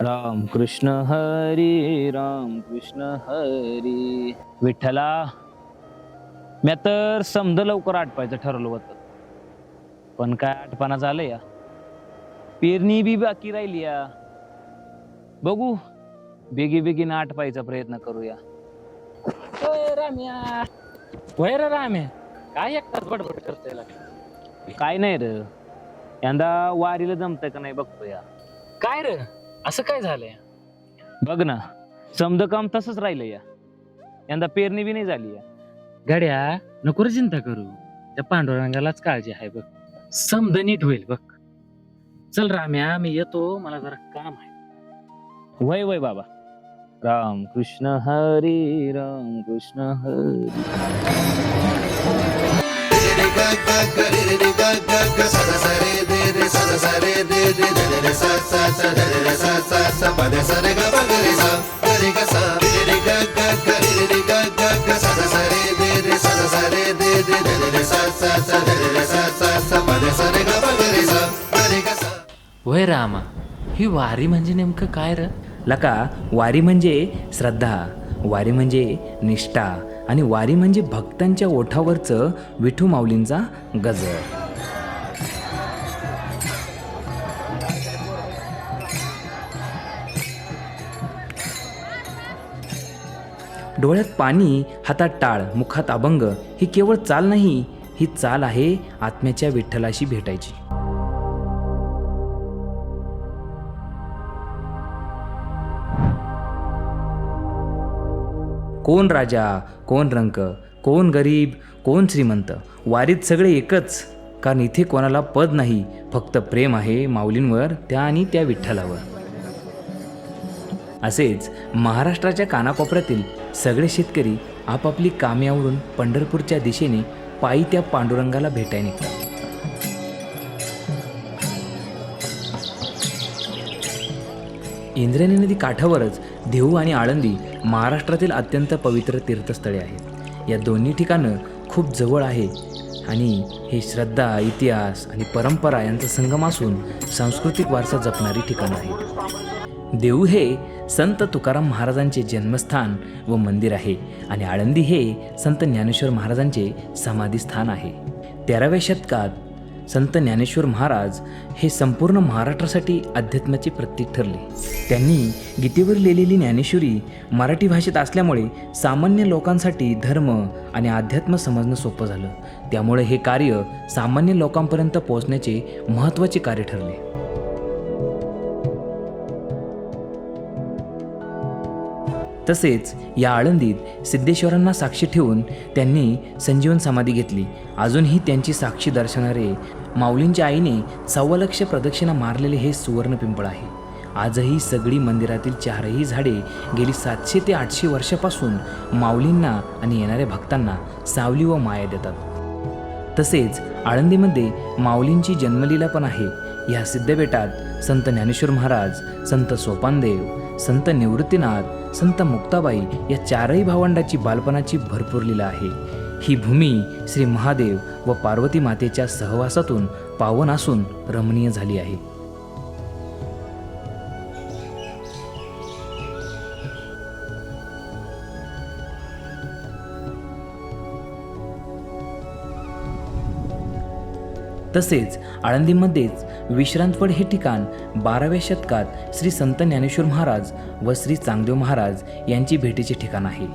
राम कृष्ण हरी राम कृष्ण हरी. विठ्ठला म्या तर समज लवकर आटपायचं ठरवलं होतं. पण काय आटपाना झालं या? पेरणी बी बाकी राहिली या. बघू बेगी बेगीनं आटपायचा प्रयत्न करूया. ओय राम्या. रे राम्या. काय एकटाच बडबड करतोय काय नाही र. यंदा वारीला जमतंय का नाही बघतो या काय रे? असं काय झालंय? बघ ना समज काम तसंच राहिलं या. यंदा पेरणी बी नाही झाली या. गड्या नको रे चिंता करू. त्या पांडुरंगालाच काळजी आहे बघ. समद नीट होईल बघ. चल राम्या मी येतो. मला जरा काम आहे. वय वय बाबा. राम कृष्ण हरी राम कृष्ण हरी. वय रामा ही वारी म्हणजे नेमकं काय र लका वारी म्हणजे श्रद्धा वारी म्हणजे निष्ठा आणि वारी म्हणजे भक्तांच्या ओठावरचं विठू माऊलींचा गजर. डोळ्यात पाणी हातात टाळ मुखात अभंग ही केवळ चाल नाही ही चाल आहे आत्म्याच्या विठ्ठलाशी भेटायची. कोण राजा कोण रंक कोण गरीब कोण श्रीमंत? वारीत सगळे एकच. कारण इथे कोणाला पद नाही फक्त प्रेम आहे माऊलींवर त्या आणि त्या विठ्ठलावर. असेच महाराष्ट्राच्या कानाकोपऱ्यातील सगळे शेतकरी आपापली कामे आवरून पंढरपूरच्या दिशेने पायी त्या पांडुरंगाला भेटायला निघतात. इंद्रायणी नदी काठावरच देहू आणि आळंदी महाराष्ट्रातील अत्यंत पवित्र तीर्थस्थळे आहेत. या दोन्ही ठिकाणं खूप जवळ आहे आणि हे श्रद्धा इतिहास आणि परंपरा यांचा संगम असून सांस्कृतिक वारसा जपणारी ठिकाणं आहेत. देऊ हे संत तुकाराम महाराजांचे जन्मस्थान व मंदिर आहे आणि आळंदी हे संत ज्ञानेश्वर महाराजांचे समाधीस्थान आहे. तेराव्या शतकात संत ज्ञानेश्वर महाराज हे संपूर्ण महाराष्ट्रासाठी अध्यात्माचे प्रतीक ठरले. त्यांनी गीतेवर लिहिलेली ज्ञानेश्वरी मराठी भाषेत असल्यामुळे सामान्य लोकांसाठी धर्म आणि अध्यात्म समजणं सोपं झालं. त्यामुळे हे कार्य सामान्य लोकांपर्यंत पोहोचण्याचे महत्त्वाचे कार्य ठरले. तसेच या आळंदीत सिद्धेश्वरांना साक्षी ठेवून त्यांनी संजीवन समाधी घेतली. अजूनही त्यांची साक्षी दर्शवणारे माऊलींच्या आईने सव्वा लक्ष प्रदक्षिणा मारलेले हे सुवर्ण पिंपळ आहे. आजही सगळी मंदिरातील चारही झाडे गेली सातशे ते आठशे वर्षापासून माऊलींना आणि येणाऱ्या भक्तांना सावली व माया देतात. तसेच आळंदीमध्ये माऊलींची जन्मलीला पण आहे. या सिद्धबेटात संत ज्ञानेश्वर महाराज संत सोपानदेव संत निवृत्तीनाथ संत मुक्ताबाई या चारही भावंडाची बालपणाची भरपूर लीला आहे. ही भूमी श्री महादेव व पार्वती मातेच्या सहवासातून पावन असून रमणीय झाली आहे. तसेच आळंदीमध्येच विश्रांतवड हे ठिकाण बाराव्या शतकात श्री संत ज्ञानेश्वर महाराज व श्री चांगदेव महाराज यांची भेटीचे ठिकाण आहे.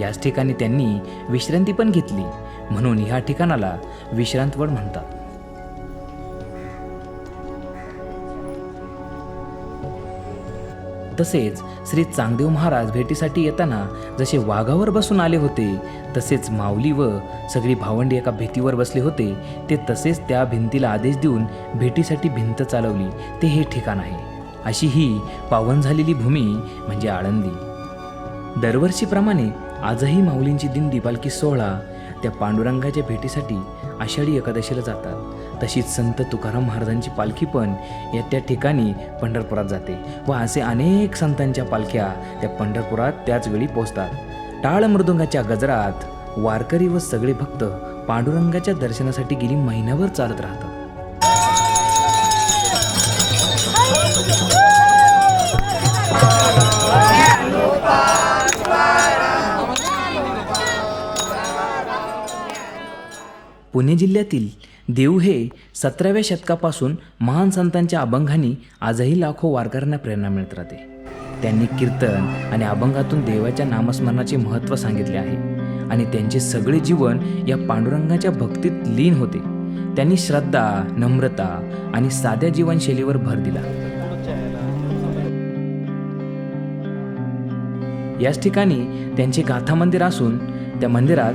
याच ठिकाणी त्यांनी विश्रांती पण घेतली म्हणून ह्या ठिकाणाला विश्रांतवड म्हणतात. तसेच श्री चांगदेव महाराज भेटीसाठी येताना जसे वाघावर बसून आले होते तसेच माऊली व सगळी भावंडी एका भिंतीवर बसले होते ते तसेच त्या भिंतीला आदेश देऊन भेटीसाठी भिंत चालवली. ते हे ठिकाण आहे. अशी ही पावन झालेली भूमी म्हणजे आळंदी. दरवर्षीप्रमाणे आजही माऊलींची दिंडी पालखी सोहळा त्या पांडुरंगाच्या भेटीसाठी आषाढी एकादशीला जातात. तशीच संत तुकाराम महाराजांची पालखी पण या त्या ठिकाणी पंढरपुरात जाते व असे अनेक संतांच्या पालख्या त्या पंढरपुरात त्याचवेळी पोचतात टाळ मृदुंगाच्या गजरात वारकरी व सगळे भक्त पांडुरंगाच्या दर्शनासाठी गेली महिनाभर चालत राहतात. पुणे जिल्ह्यातील देव हे सतराव्या शतकापासून महान संतांच्या अभंगांनी आजही लाखो वारकऱ्यांना प्रेरणा मिळत राहते. त्यांनी कीर्तन आणि अभंगातून देवाच्या नामस्मरणाचे महत्त्व सांगितले आहे आणि त्यांचे सगळे जीवन या पांडुरंगाच्या भक्तीत लीन होते. त्यांनी श्रद्धा नम्रता आणि साध्या जीवनशैलीवर भर दिला. याच ठिकाणी त्यांचे गाथा मंदिर असून त्या मंदिरात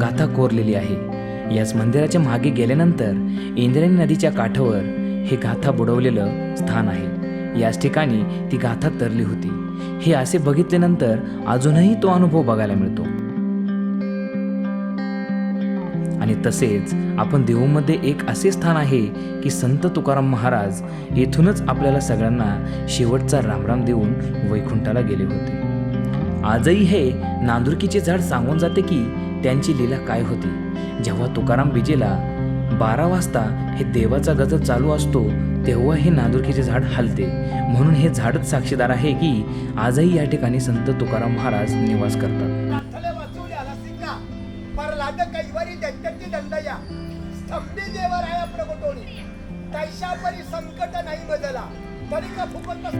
गाथा कोरलेली आहे. याच मंदिराच्या मागे गेल्यानंतर इंद्रायणी नदीच्या काठावर हे गाथा बुडवलेलं स्थान आहे. याच ठिकाणी ती गाथा तरली होती. हे असे बघितल्यानंतर अजूनही तो अनुभव बघायला मिळतो. आणि तसेच आपण देऊमध्ये एक असे स्थान आहे की संत तुकाराम महाराज येथूनच आपल्याला सगळ्यांना शेवटचा रामराम देऊन वैकुंठाला गेले होते. आजही हे नांदुरकीचे झाड सांगून जाते की त्यांची लीला काय होती. जेव्हा तुकाराम बिजेला बारा वाजता हे देवाचा गजर चालू असतो तेव्हा हे नांदुरकीचे झाड हलते. म्हणून हे झाडच साक्षीदार आहे की आजही या ठिकाणी संत तुकाराम महाराज निवास करतात.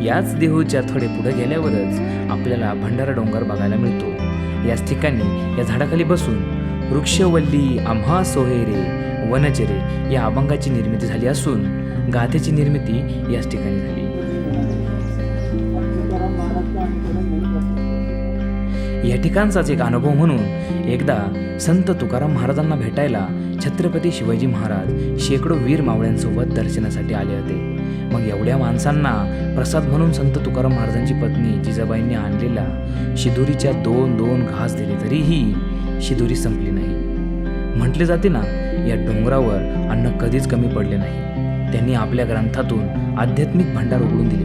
याच देहूच्या थोडे पुढे गेल्यावरच आपल्याला भंडारा डोंगर बघायला मिळतो. याच ठिकाणी या झाडाखाली बसून वृक्षवल्ली आम्हा सोहेरे वनचरे या अभंगाची निर्मिती झाली असून गाथेची निर्मिती याच ठिकाणी झाली. या ठिकाणचाच एक अनुभव म्हणून एकदा संत तुकाराम महाराजांना भेटायला छत्रपती शिवाजी महाराज शेकडो वीर मावळ्यांसोबत दर्शनासाठी आले होते. मग एवढ्या माणसांना प्रसाद म्हणून संत तुकाराम महाराजांची पत्नी जिजाबाईंनी आणलेला शिदुरीच्या दोन दोन घास दिले तरीही शिदुरी संपली नाही. म्हटले जाते ना या डोंगरावर अन्न कधीच कमी पडले नाही. त्यांनी आपल्या ग्रंथातून आध्यात्मिक भांडार उघडून दिले.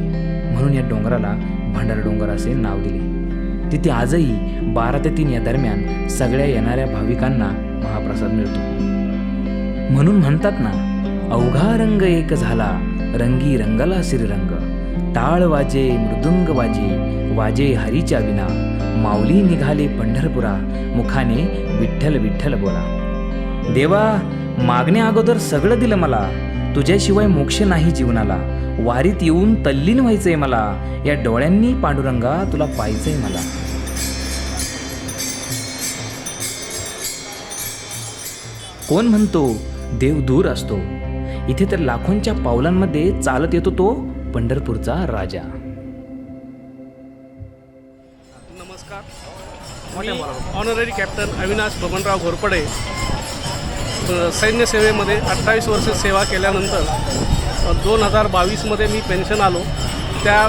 म्हणून या डोंगराला भांडार डोंगर असे नाव दिले. तिथे आजही बारा ते तीन या दरम्यान सगळ्या येणाऱ्या भाविकांना महाप्रसाद मिळतो. म्हणून म्हणतात ना अवघा रंग एक झाला रंगी रंगला श्रीरंग टाळ वाजे मृदुंग वाजे वाजे हरीच्या विना माऊली निघाले पंढरपुरा मुखाने विठ्ठल विठ्ठल बोला. देवा मागण्या अगोदर सगळं दिलं मला तुझ्याशिवाय मोक्ष नाही जीवनाला वारीत येऊन तल्लीन व्हायचंय मला या डोळ्यांनी पांडुरंगा तुला पाहायचंय मला. कोण म्हणतो देव दूर असतो. इथे तर लाखोंच्या पावलांमध्ये चालत येतो तो पंढरपूरचा राजा. नमस्कार. मी ऑनररी कॅप्टन अविनाश बबनराव घोरपडे सैन्यसेवेमध्ये सैन्य सेवेमध्ये अठ्ठावीस वर्ष सेवा केल्यानंतर दोन हजार बावीसमध्ये मी पेन्शन आलो. त्या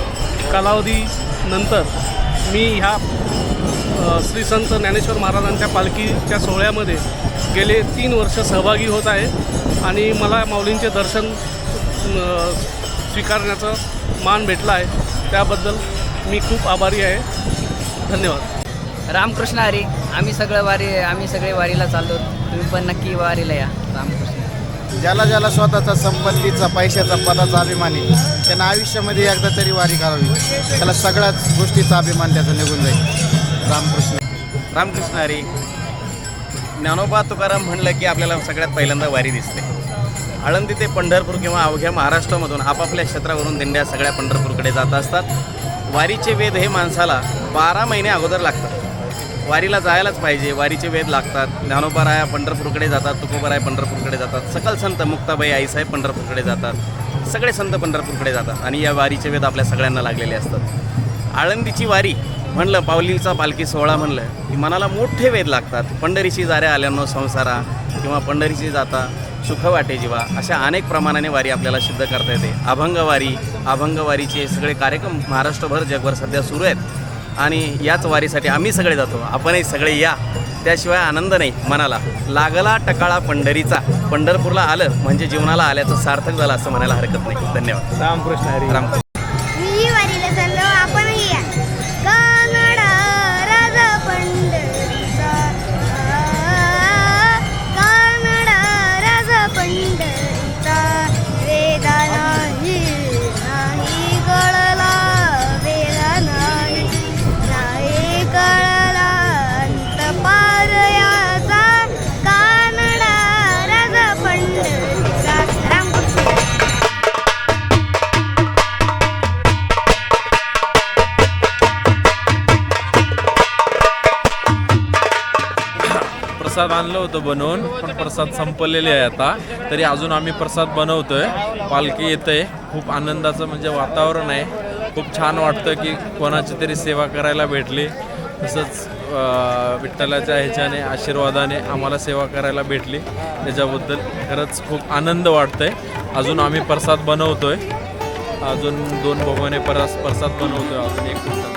कालावधीनंतर मी ह्या श्री संत ज्ञानेश्वर महाराजांच्या पालखीच्या सोहळ्यामध्ये गेले तीन वर्ष सहभागी होत आहे. आणि मला माऊलींचे दर्शन स्वीकारण्याचा मान भेटला आहे. त्याबद्दल मी खूप आभारी आहे. धन्यवाद. रामकृष्ण हरी आम्ही सगळं वारी आम्ही सगळे वारीला चाललो. तुम्ही पण नक्की वारीला या रामकृष्ण. ज्याला ज्याला स्वतःचा संपत्तीचा पैशाचा पदाचा अभिमान आहे त्यांना आयुष्यामध्ये एकदा तरी वारी करावी त्याला सगळ्याच गोष्टीचा अभिमान त्याचा निघून जाईल. रामकृष्ण. रामकृष्ण हरी ज्ञानोबा तुकाराम म्हणलं की आपल्याला सगळ्यात पहिल्यांदा वारी दिसते. आळंदी ते पंढरपूर किंवा अवघ्या महाराष्ट्रामधून आपापल्या क्षेत्रावरून दिंड्या सगळ्या पंढरपूरकडे जात असतात. वारीचे वेद हे माणसाला बारा महिने अगोदर लागतात. वारीला जायलाच पाहिजे वारीचे वेद लागतात. ज्ञानोबाराया पंढरपूरकडे जातात तुकोबाराय पंढरपूरकडे जातात सकल संत मुक्ताबाई आईसाहेब पंढरपूरकडे जातात सगळे संत पंढरपूरकडे जातात आणि या वारीचे वेद आपल्या सगळ्यांना लागलेले असतात. आळंदीची वारी म्हणलं पावलीचा पालखी सोहळा म्हणलं की मनाला मोठे वेध लागतात. पंढरीची जाऱ्या आल्यानो संसारा किंवा पंढरीची जाता सुख वाटे जीवा अशा अनेक प्रमाणाने वारी आपल्याला सिद्ध करता येते. अभंगवारी अभंगवारीचे सगळे कार्यक्रम महाराष्ट्रभर जगभर सध्या सुरू आहेत. आणि याच वारीसाठी आम्ही सगळे जातो. आपणही सगळे या. त्याशिवाय आनंद नाही मनाला. लागला टकाळा पंढरीचा. पंढरपूरला आलं म्हणजे जीवनाला आल्याचं सार्थक झालं असं म्हणायला हरकत नाही. धन्यवाद. रामकृष्ण हरी. रामकृष्ण. प्रसाद आणलं होतं बनवून पण प्रसाद संपलेले आहे आता. तरी अजून आम्ही प्रसाद बनवतोय. पालखी येते खूप आनंदाचं म्हणजे वातावरण आहे. खूप छान वाटतं की कोणाची तरी सेवा करायला भेटली. तसंच विठ्ठलाच्या ह्याच्याने आशीर्वादाने आम्हाला सेवा करायला भेटली. त्याच्याबद्दल खरंच खूप आनंद वाटतंय. अजून आम्ही प्रसाद बनवतोय. अजून दोन भगवाने परस प्रसाद बनवतोय. अजून एक